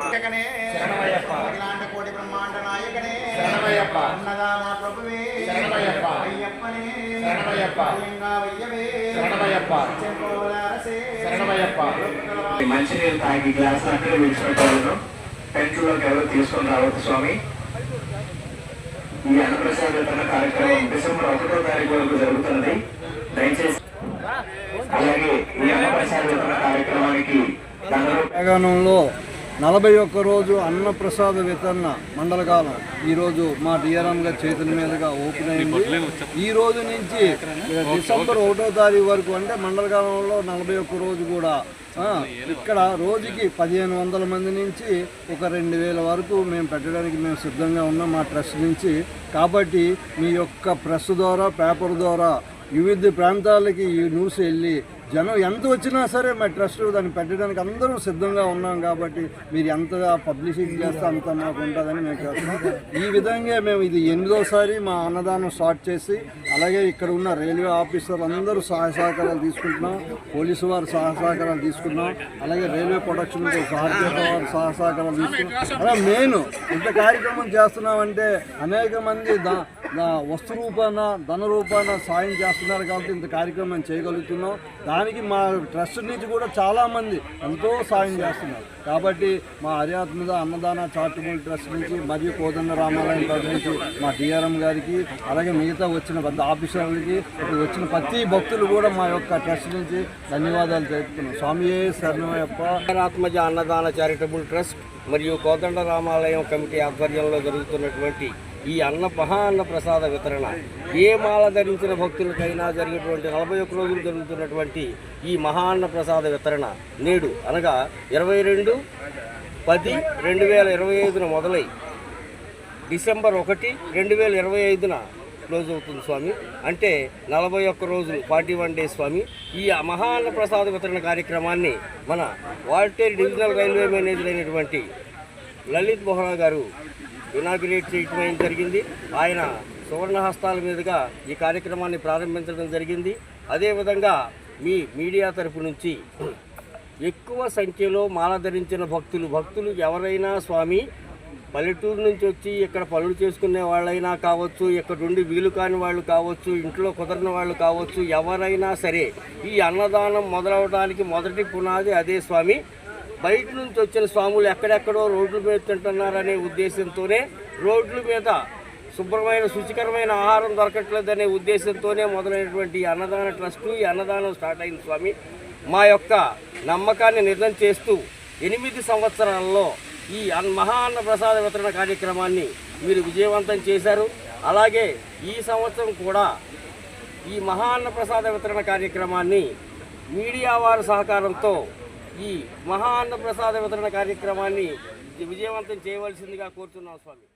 నాయకనే. అఖిలాండ కోటి బ్రహ్మాండ నాయకనే. అన్నదాన ప్రభువే. తాగి గ్లాస్ అక్కడ విడిచిపెట్టాలను పెంట్లోకి ఎవరు తీసుకొని రావచ్చు స్వామి. ఈ అన్నప్రసాద కార్యక్రమం డిసెంబర్ ఒకటో తారీఖు వరకు జరుగుతున్నది. దయచేసి అలాగే ఈ అన్నప్రసాద కార్యక్రమానికి నగరంలో నలభై ఒక్క రోజు అన్నప్రసాద వితరణ మండలకాలం ఈరోజు మా డిఆర్ఎం గారి చేతుల మీదుగా ఓపెన్ అయింది. ఈ రోజు నుంచి డిసెంబర్ ఒకటో తారీఖు వరకు అంటే మండలకాలంలో నలభై ఒక్క రోజు కూడా ఇక్కడ రోజుకి పదిహేను వందల మంది నుంచి ఒక రెండు వేల వరకు మేము పెట్టడానికి మేము సిద్ధంగా ఉన్నాం మా ట్రస్ట్ నుంచి. కాబట్టి మీ యొక్క ప్రెస్ ద్వారా పేపర్ ద్వారా వివిధ ప్రాంతాలకి ఈ న్యూస్ వెళ్ళి జనం ఎంత వచ్చినా సరే మా ట్రస్ట్ దాన్ని పెట్టడానికి అందరూ సిద్ధంగా ఉన్నాం కాబట్టి మీరు ఎంత పబ్లిసిటీ చేస్తే అంత మాకు ఉంటుందని మేము చేస్తున్నాం. ఈ విధంగా మేము ఇది ఎనిమిదోసారి మా అన్నదానం స్టార్ట్ చేసి అలాగే ఇక్కడ ఉన్న రైల్వే ఆఫీసర్లు అందరూ సహాయ సహకారాలు తీసుకుంటున్నాం పోలీసు వారు సహాయ సహకారాలు తీసుకున్నాం అలాగే రైల్వే ప్రొడక్షన్ సహకార వారు సహాయ సహకారాలు తీసుకున్నాం అలా మెయిన్ ఇంత కార్యక్రమం చేస్తున్నామంటే అనేక మంది దా వస్తు రూపాన ధన రూపాన సాయం చేస్తున్నారు కాబట్టి ఇంత కార్యక్రమం చేయగలుగుతున్నాం. దానికి మా ట్రస్ట్ నుంచి కూడా చాలామంది ఎంతో సాయం చేస్తున్నారు. కాబట్టి మా ఆధ్యాత్మిక అన్నదాన చారిటబుల్ ట్రస్ట్ నుంచి మరియు కోదండ రామాలయం ట్రస్ట్ నుంచి మా డిఆర్ఎం గారికి అలాగే మిగతా వచ్చిన పెద్ద ఆఫీసర్లకి ఇప్పుడు వచ్చిన ప్రతి భక్తులు కూడా మా యొక్క ట్రస్ట్ నుంచి ధన్యవాదాలు తెలుపుతున్నాం. స్వామియే శరణమయ్యప్ప. ఆత్మజ అన్నదాన చారిటబుల్ ట్రస్ట్ మరియు కోదండ రామాలయం కమిటీ ఆధ్వర్యంలో జరుగుతున్నటువంటి ఈ అన్న మహాన్న ప్రసాద వితరణ. ఏ మాల ధరించిన భక్తులకైనా జరిగేటువంటి నలభై ఒక్క రోజులు జరుగుతున్నటువంటి ఈ మహాన్న ప్రసాద వితరణ నేడు అనగా ఇరవై రెండు పది రెండు వేల ఇరవై ఐదున మొదలై డిసెంబర్ ఒకటి రెండు వేల ఇరవై ఐదున క్లోజ్ అవుతుంది స్వామి. అంటే నలభై ఒక్క రోజులు ఫార్టీ వన్ డేస్ స్వామి. ఈ మహాన్న ప్రసాద వితరణ కార్యక్రమాన్ని మన వాల్టేర్ డివిజనల్ రైల్వే మేనేజర్ అయినటువంటి లలిత్ బొహ్రా గారు ఇనాగ్రేట్ చేయడం జరిగింది. ఆయన సువర్ణహస్తాల మీదుగా ఈ కార్యక్రమాన్ని ప్రారంభించడం జరిగింది. అదేవిధంగా మీ మీడియా తరపు నుంచి ఎక్కువ సంఖ్యలో మాల ధరించిన భక్తులు భక్తులు ఎవరైనా స్వామి పల్లెటూరు నుంచి వచ్చి ఇక్కడ పనులు చేసుకునే వాళ్ళైనా కావచ్చు ఇక్కడ నుండి వీలు కాని వాళ్ళు కావచ్చు ఇంట్లో కుదరని వాళ్ళు కావచ్చు ఎవరైనా సరే ఈ అన్నదానం మొదలవడానికి మొదటి పునాది అదే స్వామి. బయట నుంచి వచ్చిన స్వాములు ఎక్కడెక్కడో రోడ్ల మీద తింటున్నారనే ఉద్దేశంతోనే రోడ్ల మీద శుభ్రమైన శుచికరమైన ఆహారం దొరకట్లేదనే ఉద్దేశంతోనే మొదలైనటువంటి అన్నదాన ట్రస్టు ఈ అన్నదానం స్టార్ట్ అయింది స్వామి. మా యొక్క నమ్మకాన్ని నిజం చేస్తూ ఎనిమిది సంవత్సరాల్లో ఈ అన్ మహా అన్న ప్రసాద వితరణ కార్యక్రమాన్ని మీరు విజయవంతం చేశారు. అలాగే ఈ సంవత్సరం కూడా ఈ మహా అన్న ప్రసాద వితరణ కార్యక్రమాన్ని మీడియా వారి సహకారంతో ఈ మహా అన్న ప్రసాద వితరణ కార్యక్రమాన్ని విజయవంతం చేయవలసిందిగా కోరుతున్నాం స్వామి.